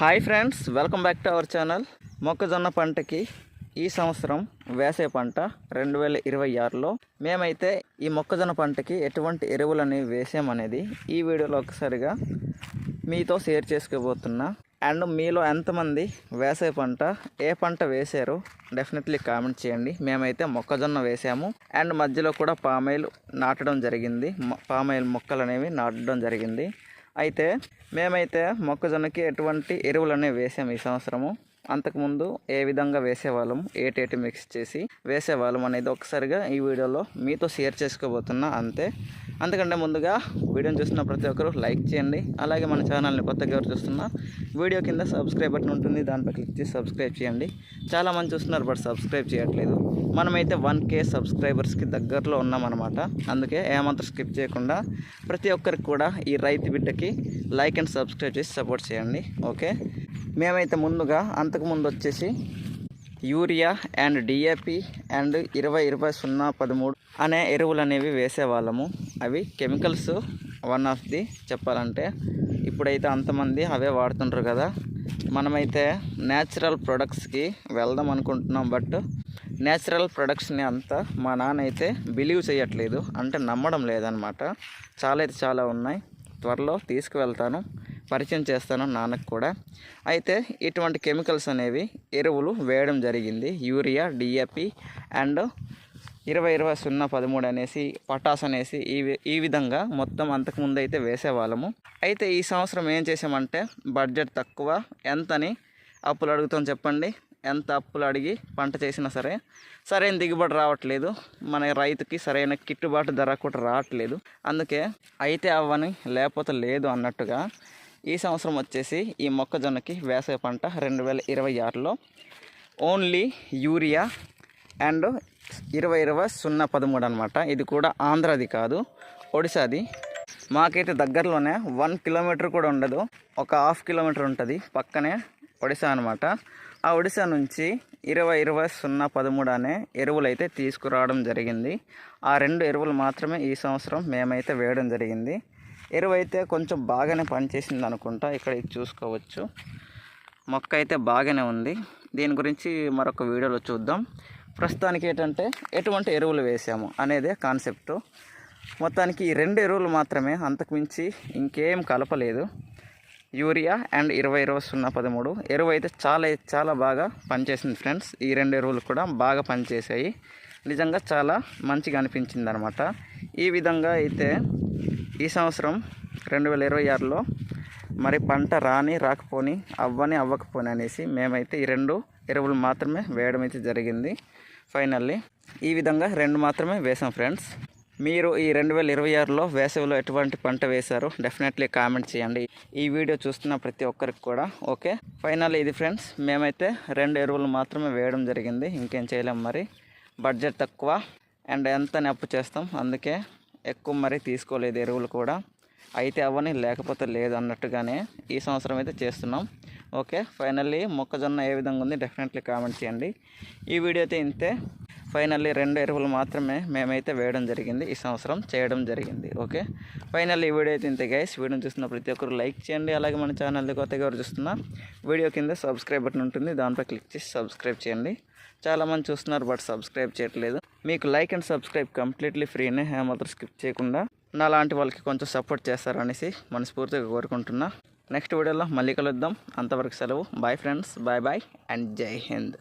Hi friends welcome back to our channel మొక్కజొన్న పంటకి ఈ సంవత్సరం వేసే పంట రెండు వేల ఇరవై ఆరులో. మేమైతే ఈ మొక్కజొన్న పంటకి ఎటువంటి ఎరువులు అనేవి వేసామనేది ఈ వీడియోలో ఒకసారిగా మీతో షేర్ చేసుకోబోతున్నా. అండ్ మీలో ఎంతమంది వేసే పంట ఏ పంట వేశారు డెఫినెట్లీ కామెంట్ చేయండి. మేమైతే మొక్కజొన్న వేసాము. అండ్ మధ్యలో కూడా పామాయిల్ నాటడం జరిగింది. పామాయిల్ మొక్కలు అనేవి నాటడం జరిగింది. అయితే మేమైతే మొక్కజొన్నకి ఎటువంటి ఎరువులనే వేసాము ఈ సంవత్సరము. అంతకుముందు ఏ విధంగా వేసేవాళ్ళం ఏటేటి మిక్స్ చేసి వేసేవాళ్ళం అనేది ఒకసారిగా ఈ వీడియోలో మీతో షేర్ చేసుకోబోతున్నా. అంతే. అందుకంటే ముందుగా వీడియోని చూస్తున్న ప్రతి ఒక్కరు లైక్ చేయండి. అలాగే మన ఛానల్ని కొత్తగా ఎవరు చూస్తున్నా వీడియో కింద సబ్స్క్రైబ్ బటన్ ఉంటుంది. దానిపై క్లిక్ చేసి సబ్స్క్రైబ్ చేయండి. చాలామంది చూస్తున్నారు బట్ సబ్స్క్రైబ్ చేయట్లేదు. మనమైతే వన్ కే సబ్స్క్రైబర్స్కి దగ్గరలో ఉన్నామన్నమాట. అందుకే ఏమాత్రం స్కిప్ చేయకుండా ప్రతి ఒక్కరికి కూడా ఈ రైతు బిడ్డకి లైక్ అండ్ సబ్స్క్రైబ్ చేసి సపోర్ట్ చేయండి. ఓకే? మేమైతే ముందుగా అంతకుముందు వచ్చేసి యూరియా అండ్ డిఏపి అండ్ ఇరవై ఇరవై సున్నా పదమూడు అనే ఎరువులు అనేవి వేసేవాళ్ళము. అవి కెమికల్స్ వన్ ఆఫ్ ది చెప్పాలంటే. ఇప్పుడైతే అంతమంది అవే వాడుతుంటారు కదా. మనమైతే న్యాచురల్ ప్రొడక్ట్స్కి వెళ్దాం అనుకుంటున్నాం. బట్ న్యాచురల్ ప్రొడక్ట్స్ని అంతా మా నాన్న అయితే బిలీవ్ చేయట్లేదు. అంటే నమ్మడం లేదనమాట. చాలా అయితే చాలా ఉన్నాయి. త్వరలో తీసుకువెళ్తాను. పరిచయం చేస్తాను నాన్నకు కూడా. అయితే ఇటువంటి కెమికల్స్ అనేవి ఎరువులు వేయడం జరిగింది. యూరియా డిఏపి అండ్ ఇరవై ఇరవై సున్నా పదమూడు అనేసి పటాస్ అనేసి ఈ వి- ఈ విధంగా మొత్తం అంతకుముందు అయితే వేసేవాళ్ళము. అయితే ఈ సంవత్సరం ఏం చేసామంటే బడ్జెట్ తక్కువ ఎంతని అప్పులు అడుగుతాం చెప్పండి. ఎంత అప్పులు అడిగి పంట చేసినా సరే సరైన దిగుబడి రావట్లేదు. మన రైతుకి సరైన గిట్టుబాటు ధర కూడా రావట్లేదు. అందుకే అయితే అవ్వని లేకపోతే లేదు అన్నట్టుగా ఈ సంవత్సరం వచ్చేసి ఈ మొక్కజొన్నకి వేసవి పంట రెండు వేల ఇరవై ఆరులో ఓన్లీ యూరియా అండ్ ఇరవై ఇరవై సున్నా పదమూడు అనమాట ఇది కూడా ఆంధ్రది కాదు ఒడిశాది. మాకైతే దగ్గరలోనే వన్ కిలోమీటర్ కూడా ఉండదు ఒక హాఫ్ కిలోమీటర్ ఉంటుంది పక్కనే ఒడిశా అనమాట ఆ ఒడిశా నుంచి ఇరవై ఇరవై సున్నా పదమూడు అనే ఎరువులు అయితే తీసుకురావడం జరిగింది. ఆ రెండు ఎరువులు మాత్రమే ఈ సంవత్సరం మేమైతే వేయడం జరిగింది. ఎరువు అయితే కొంచెం బాగానే పనిచేసింది అనుకుంటా ఇక్కడ ఇది చూసుకోవచ్చు. మొక్క అయితే బాగానే ఉంది. దీని గురించి మరొక వీడియోలో చూద్దాం. ప్రస్తుతానికి ఏంటంటే ఎటువంటి ఎరువులు వేసాము అనేదే కాన్సెప్టు. మొత్తానికి ఈ రెండు ఎరువులు మాత్రమే అంతకుమించి ఇంకేం కలపలేదు. యూరియా అండ్ ఇరవై ఇరవై సున్నా పదమూడు. ఎరువు అయితే చాలా చాలా బాగా పనిచేసింది ఫ్రెండ్స్. ఈ రెండు ఎరువులు కూడా బాగా పనిచేసాయి నిజంగా చాలా మంచిగా అనిపించింది అనమాట ఈ విధంగా అయితే ఈ సంవత్సరం రెండు వేల ఇరవై ఆరులో మరి పంట రాని రాకపోని అవ్వని అవ్వకపోని అనేసి మేమైతే ఈ రెండు ఎరువులు మాత్రమే వేయడం అయితే జరిగింది. ఫైనల్లీ ఈ విధంగా రెండు మాత్రమే వేసాం ఫ్రెండ్స్ మీరు ఈ రెండు వేల ఇరవై ఆరులో వేసవిలో ఎటువంటి పంట వేశారో డెఫినెట్లీ కామెంట్ చేయండి. ఈ వీడియో చూస్తున్న ప్రతి ఒక్కరికి కూడా ఓకే ఫైనల్ ఇది ఫ్రెండ్స్ మేమైతే రెండు ఎరువులు మాత్రమే వేయడం జరిగింది. ఇంకేం చేయలేం మరి. బడ్జెట్ తక్కువ. అండ్ ఎంత అప్పు చేస్తాం అందుకే ఎక్కువ మరి తీసుకోలేదు ఎరువులు కూడా. అయితే అవ్వని లేకపోతే లేదు అన్నట్టుగానే ఈ సంవత్సరం అయితే చేస్తున్నాం. ఓకే ఫైనల్లీ మొక్కజొన్న ఏ విధంగా ఉంది డెఫినెట్లీ కామెంట్ చేయండి. ఈ వీడియో అయితే ఇంతే. ఫైనల్లీ రెండు ఎరువులు మాత్రమే మేమైతే వేయడం జరిగింది. ఈ సంవత్సరం చేయడం జరిగింది. ఓకే ఫైనల్ ఈ వీడియో అయితే ఇంతే గైస్. వీడియోని చూస్తున్న ప్రతి ఒక్కరు లైక్ చేయండి. అలాగే మన ఛానల్ కొత్తగా ఎవరు చూస్తున్నా వీడియో కింద సబ్స్క్రైబ్ బటన్ ఉంటుంది. దాంట్లో క్లిక్ చేసి సబ్స్క్రైబ్ చేయండి. చాలామంది చూస్తున్నారు బట్ సబ్స్క్రైబ్ చేయట్లేదు. మీకు లైక్ అండ్ సబ్స్క్రైబ్ కంప్లీట్లీ ఫ్రీనే. హేమాత్రం స్కిప్ చేయకుండా. నా లాంటి వాళ్ళకి కొంచెం సపోర్ట్ చేస్తారనేసి మనస్ఫూర్తిగా కోరుకుంటున్నా. నెక్స్ట్ వీడియోలో మళ్ళీ కలుద్దాం. అంతవరకు సెలవు. Bye friends bye bye and జై హింద్